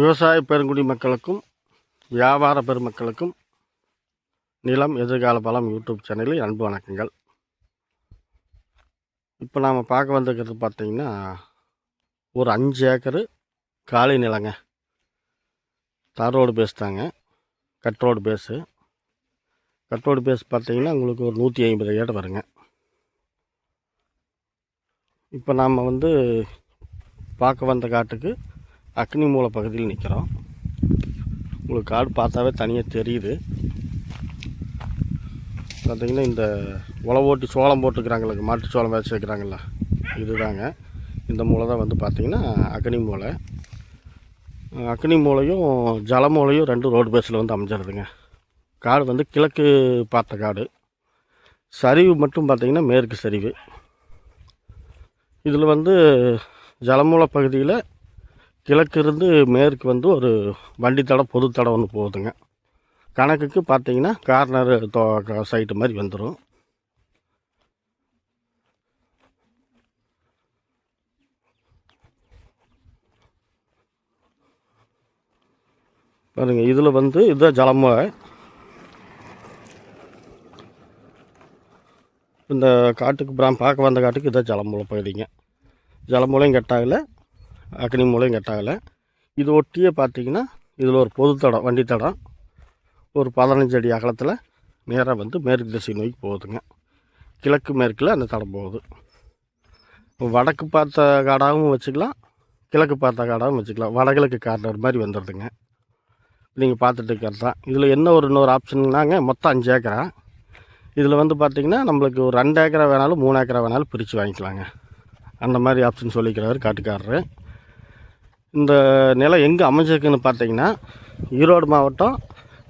விவசாய பெருங்குடி மக்களுக்கும் வியாபார பெருமக்களுக்கும் நிலம் எதிர்கால பலம் யூடியூப் சேனலில் அன்பு வணக்கங்கள். இப்போ நாம் பார்க்க வந்திருக்கிறது பார்த்திங்கன்னா ஒரு அஞ்சு ஏக்கரு காலி நிலங்க. தார் ரோடு பேஸ் தாங்க. Cut road face cut road face பார்த்தீங்கன்னா உங்களுக்கு ஒரு நூற்றி ஐம்பது ஏடு வருங்க. இப்போ நாம் வந்து பார்க்க வந்த காட்டுக்கு அக்னி மூல பகுதியில் நிற்கிறோம் உங்களுக்கு காடு பார்த்தாவே தனியாக தெரியுது. பார்த்தீங்கன்னா இந்த உழவு ஓட்டி சோளம் போட்டுக்கிறாங்களே மாட்டு சோளம் வச்சு வைக்கிறாங்கல்ல இதுதாங்க. இந்த மூளை தான் வந்து பார்த்திங்கன்னா அக்னி மூலை. அக்னி மூலையும் ஜலமூலையும் ரெண்டு ரோடு பேஸில் வந்து அமைஞ்சிருதுங்க. காடு வந்து கிழக்கு பார்த்த காடு. சரிவு மட்டும் பார்த்தீங்கன்னா மேற்கு சரிவு. இதில் வந்து ஜலமூல பகுதியில் கிழக்கு இருந்து மேற்கு வந்து ஒரு வண்டி தடை பொது தடம் ஒன்று போகுதுங்க. கணக்குக்கு பார்த்தீங்கன்னா கார்னர் தோ சைட்டு மாதிரி வந்துடும் பாருங்க இதில் வந்து இதுதான் ஜலமுறை இந்த காட்டுக்கு அப்புறம் பார்க்க வந்த காட்டுக்கு இதான் ஜலமூலை போயிடுங்க ஜலமூலையும் கெட்டாகலை. அக்னி மூலையும் கட்டாகலை இது ஒட்டியே பார்த்தீங்கன்னா இதில் ஒரு பொது தடம் வண்டி தடம். ஒரு பதினஞ்சு அடி அகலத்தில் நேராக வந்து மேற்கு திசை நோக்கி போகுதுங்க. கிழக்கு மேற்கில் அந்த தடம் போகுது. வடக்கு பார்த்த காடாகவும் வச்சுக்கலாம் கிழக்கு பார்த்த காடாகவும் வச்சுக்கலாம். வடகிழக்கு கார்னர் மாதிரி வந்துடுதுங்க நீங்கள் பார்த்துட்டு இருக்கிறது தான். இதில் என்ன ஒரு இன்னொரு ஆப்ஷன்னாங்க மொத்தம் அஞ்சு ஏக்கரா. இதில் வந்து பார்த்திங்கன்னா நம்மளுக்கு ஒரு ரெண்டு ஏக்கரா வேணாலும் மூணு ஏக்கரா வேணாலும் பிரித்து வாங்கிக்கலாங்க. அந்த மாதிரி ஆப்ஷன் சொல்லிக்கிறாரு காட்டுக்காரரு. இந்த நிலம் எங்கே அமைஞ்சிருக்குன்னு பார்த்தீங்கன்னா ஈரோடு மாவட்டம்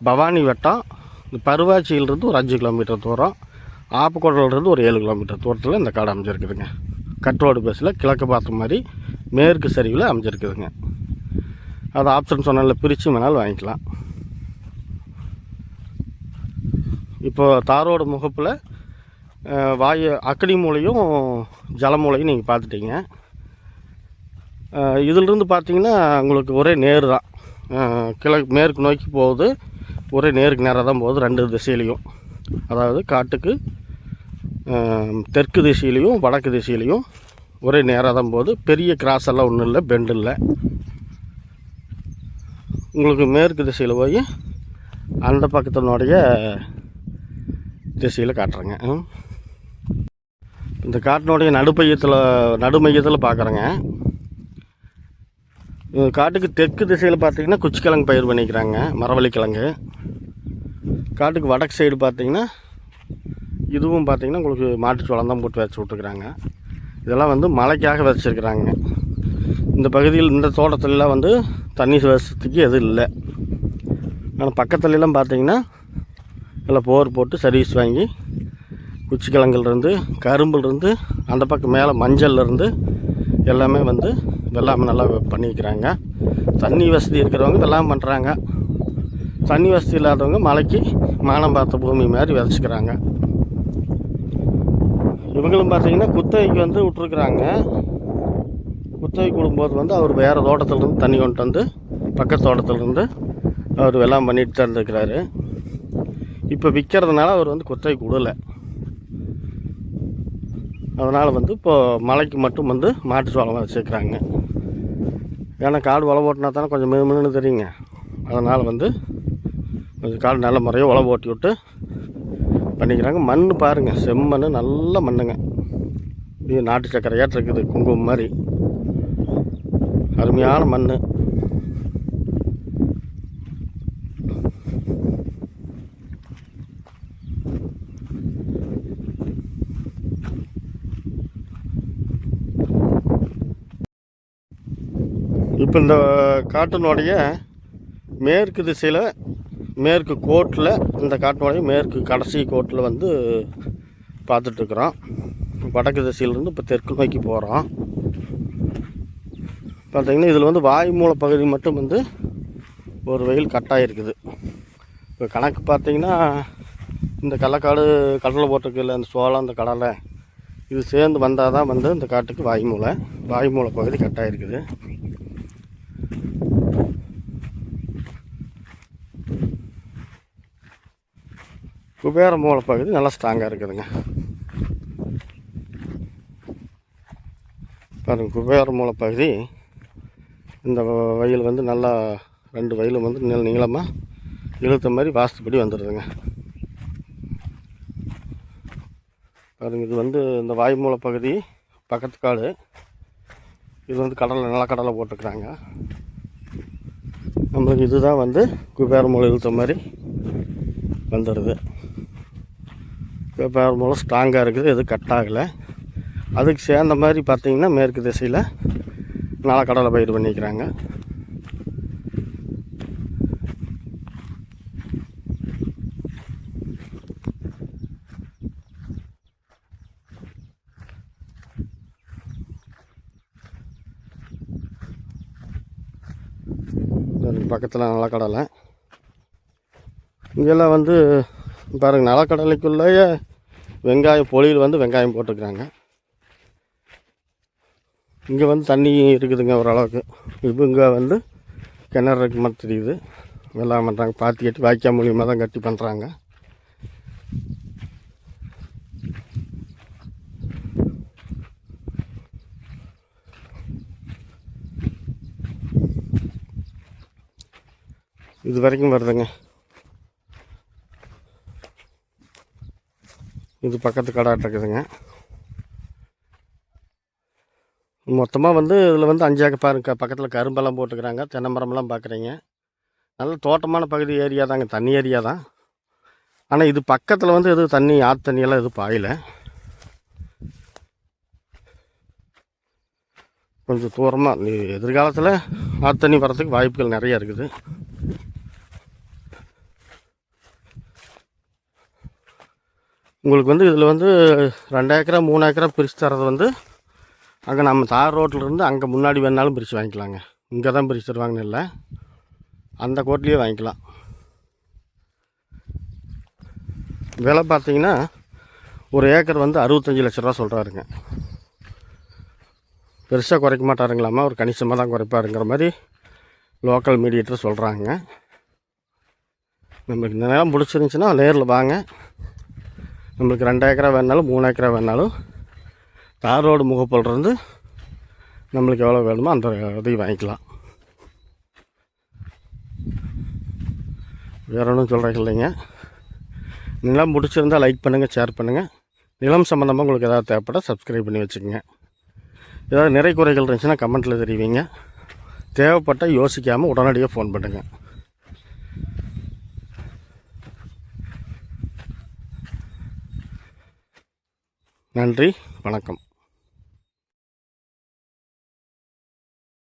பவானி வட்டம் இந்த பருவாச்சியிலிருந்து ஒரு அஞ்சு கிலோமீட்டர் தூரம் ஆப்புக்கோட்டிலிருந்து ஒரு ஏழு கிலோமீட்டர் தூரத்தில் இந்த காடு அமைஞ்சிருக்குதுங்க. கட்ரோடு பேஸில் கிழக்கு பார்த்த மாதிரி மேற்கு சரிவில் அமைஞ்சிருக்குதுங்க. அது ஆப்ஷன் சொன்னால பிரித்து வேணாலும் வாங்கிக்கலாம். இப்போ தாரோடு முகப்பில் வாயு அக்கடி மூலையும் ஜல மூலையும் நீங்கள் பார்த்துட்டீங்க. இதிலிருந்து பார்த்தீங்கன்னா உங்களுக்கு ஒரே நேர் தான். கிழக்கு மேற்கு நோக்கி போகுது. ஒரே நேருக்கு நேராக தான் போகுது. ரெண்டு திசையிலையும். அதாவது காட்டுக்கு தெற்கு திசையிலையும் வடக்கு திசையிலையும் ஒரே நேராக தான் போகுது. பெரிய கிராஸ் எல்லாம் ஒன்றும் இல்லை. பெண்டு இல்லை. உங்களுக்கு மேற்கு திசையில் போய் அந்த பக்கத்தினுடைய திசையில் காட்டுறேங்க. இந்த காட்டினுடைய நடுப்பையத்தில் நடுமையத்தில் பார்க்குறேங்க. காட்டுக்கு தெற்கு திசையில் பார்த்தீங்கன்னா குச்சிக்கிழங்கு பயிர் பண்ணிக்கிறாங்க மரவள்ளிக்கிழங்கு. காட்டுக்கு வடக்கு சைடு பார்த்தீங்கன்னா இதுவும் பார்த்தீங்கன்னா உங்களுக்கு மாட்டுச்சோளம் தான் போட்டு வச்சு விட்டுருக்குறாங்க. இதெல்லாம் வந்து மழைக்காக விதைச்சிருக்கிறாங்க இந்த பகுதியில் இந்த தோட்டத்துலலாம் வந்து தண்ணி வசதிக்கு எதுவும் இல்லை. ஆனால் பக்கத்துலலாம் பார்த்தீங்கன்னா நல்லா போர் போட்டு சர்வீஸ் வாங்கி குச்சிக்கிழங்குலேருந்து கரும்புலேருந்து அந்த பக்கம் மேலே மஞ்சள்லேருந்து எல்லாமே வந்து வெள்ளாமை நல்லா பண்ணிக்கிறாங்க. தண்ணி வசதி இருக்கிறவங்க வெள்ளாமை பண்ணுறாங்க தண்ணி வசதி இல்லாதவங்க மலைக்கு மானம் பார்த்த பூமி மாதிரி விதைச்சிக்கிறாங்க. இவங்களும் பார்த்தீங்கன்னா குத்தகைக்கு வந்து விட்ருக்குறாங்க குத்தகை கொடுக்கும்போது வந்து அவர் வேறு தோட்டத்துலேருந்து தண்ணி கொண்டு வந்து பக்கத்து தோட்டத்துலேருந்து அவர் வெள்ளாமை பண்ணிட்டு தான் இருந்திருக்கிறாரு. இப்போ விற்கிறதுனால அவர் வந்து குத்தகை கொடுலை. அதனால் வந்து இப்போது மலைக்கு மட்டும் வந்து மாட்டு சோளம் வச்சுருக்குறாங்க. ஏன்னா காடு உழவு ஓட்டினா தானே கொஞ்சம் மினுமினு தெரியுங்க. அதனால் வந்து கொஞ்சம் காடு நல்ல முறையாக உழவு ஓட்டி விட்டு பண்ணிக்கிறாங்க. மண் பாருங்கள் செம்மண் நல்ல மண்ணுங்க. இது நாட்டு சக்கரையாட்டு இருக்குது குங்குமம் மாதிரி. அருமையான மண் இப்போ இந்த காட்டினுடைய மேற்கு திசையில் மேற்கு கோட்டில் இந்த காட்டினுடைய மேற்கு கடைசி கோட்டில் வந்து பார்த்துட்ருக்குறோம் வடக்கு திசையிலேருந்து இப்போ தெற்கு நோக்கி போகிறோம் பார்த்திங்கன்னா இதில் வந்து வாய்மூல பகுதி மட்டும் வந்து ஒரு வெயில் கட்டாயிருக்குது இப்போ கணக்கு பார்த்திங்கன்னா இந்த கடலக்காடு கடலை போட்டிருக்குல்ல இந்த சோளம் இந்த கடலை இது சேர்ந்து வந்தால் தான் வந்து இந்த காட்டுக்கு வாய்மூலை வாய்மூலை பகுதி கட்டாயிருக்குது குபேர மூளை பகுதி நல்லா ஸ்ட்ராங்காக இருக்குதுங்க. பாருங்க குபேர மூளை பகுதி. இந்த வ- வயல் வந்து நல்லா ரெண்டு வயலும் வந்து நீள நீளமாக இழுத்த மாதிரி வாஸ்துப்படி வந்துடுதுங்க. பாருங்க இது வந்து இந்த வாய்மூலை பகுதி பக்கத்து காடு இது வந்து கடலை நிலக்கடலை போட்டுருக்குறாங்க. நம்மளுக்கு இதுதான் வந்து குபேர மூலை இழுத்த மாதிரி வந்துடுது. குபேர மூலம் ஸ்ட்ராங்காக இருக்குது. எதுவும் கட் ஆகலை. அதுக்கு சேர்ந்த மாதிரி பார்த்திங்கன்னா மேற்கு திசையில் நிலக்கடலை பயிர் பண்ணிக்கிறாங்க. பக்கத்தில் நிலக்கடலை. இங்கெல்லாம் வந்து பாருங்கள் நிலக்கடலைக்குள்ளேயே வெங்காயம் பொழியில் வந்து வெங்காயம் போட்டுக்கிறாங்க. இங்கே வந்து தண்ணி இருக்குதுங்க ஓரளவுக்கு. இப்போ இங்கே வந்து கிணறு இருக்கு மாதிரி தெரியுது. வெள்ளாமை பண்ணுறாங்க பாத்தி கட்டி வாய்க்கால் மூலியமாக தான் கட்டி பண்ணுறாங்க இது வரைக்கும் வருதுங்க. இது பக்கத்து கடாட்ட இருக்குதுங்க. மொத்தமாக வந்து இதில் வந்து அஞ்சாக்க பாருங்க பக்கத்தில் கரும்பெல்லாம் போட்டுக்கிறாங்க தென்னை மரமெல்லாம் பார்க்குறீங்க நல்ல தோட்டமான பகுதி ஏரியா தாங்க தண்ணி ஏரியா தான். ஆனால் இது பக்கத்தில் வந்து எதுவும் தண்ணி ஆற்று தண்ணியெல்லாம் எதுவும் பாயலை. கொஞ்சம் தூரமாக எதிர்காலத்தில் ஆற்று தண்ணி வர்றதுக்கு வாய்ப்புகள் நிறையா இருக்குது. உங்களுக்கு வந்து இதில் வந்து ரெண்டு ஏக்கரா மூணு ஏக்கரா பிரித்து தரது வந்து அங்கே நம்ம தார் ரோட்டில் இருந்து அங்கே முன்னாடி வேணாலும் பிரித்து வாங்கிக்கலாங்க. இங்கே தான் பிரித்து தருவாங்கன்னு இல்லை. அந்த கோட்லேயே வாங்கிக்கலாம். விலை பார்த்தீங்கன்னா ஒரு ஏக்கர் வந்து அறுபத்தஞ்சி லட்ச ரூபா சொல்கிறாருங்க பெருசாக குறைக்க மாட்டாருங்களாமா? ஒரு கணிசமாக தான் குறைப்பாருங்கிற மாதிரி லோக்கல் மீடியேட்டர் சொல்கிறாங்க நம்மளுக்கு இந்த நேரம் பிடிச்சிருந்துச்சின்னா நேரில் வாங்க. நம்மளுக்கு ரெண்டு ஏக்கரா வேணாலும் மூணு ஏக்கரா வேணாலும் தார் ரோடு முகப்பிலிருந்து நம்மளுக்கு எவ்வளோ வேணுமோ அந்த இதையும் வாங்கிக்கலாம். வேற ஒன்றும் சொல்கிறேன் இல்லைங்க. நிலம் பிடிச்சிருந்தா லைக் பண்ணுங்கள் ஷேர் பண்ணுங்கள் நிலம் சம்மந்தமாக உங்களுக்கு ஏதாவது தேவைப்பட சப்ஸ்கிரைப் பண்ணி வச்சுக்கோங்க. ஏதாவது நிறை குறைகள் இருந்துச்சுன்னா கமெண்ட்டில் தெரிவிங்க. தேவைப்பட்டால் யோசிக்காமல் உடனடியாக ஃபோன் பண்ணுங்கள் நன்றி வணக்கம்.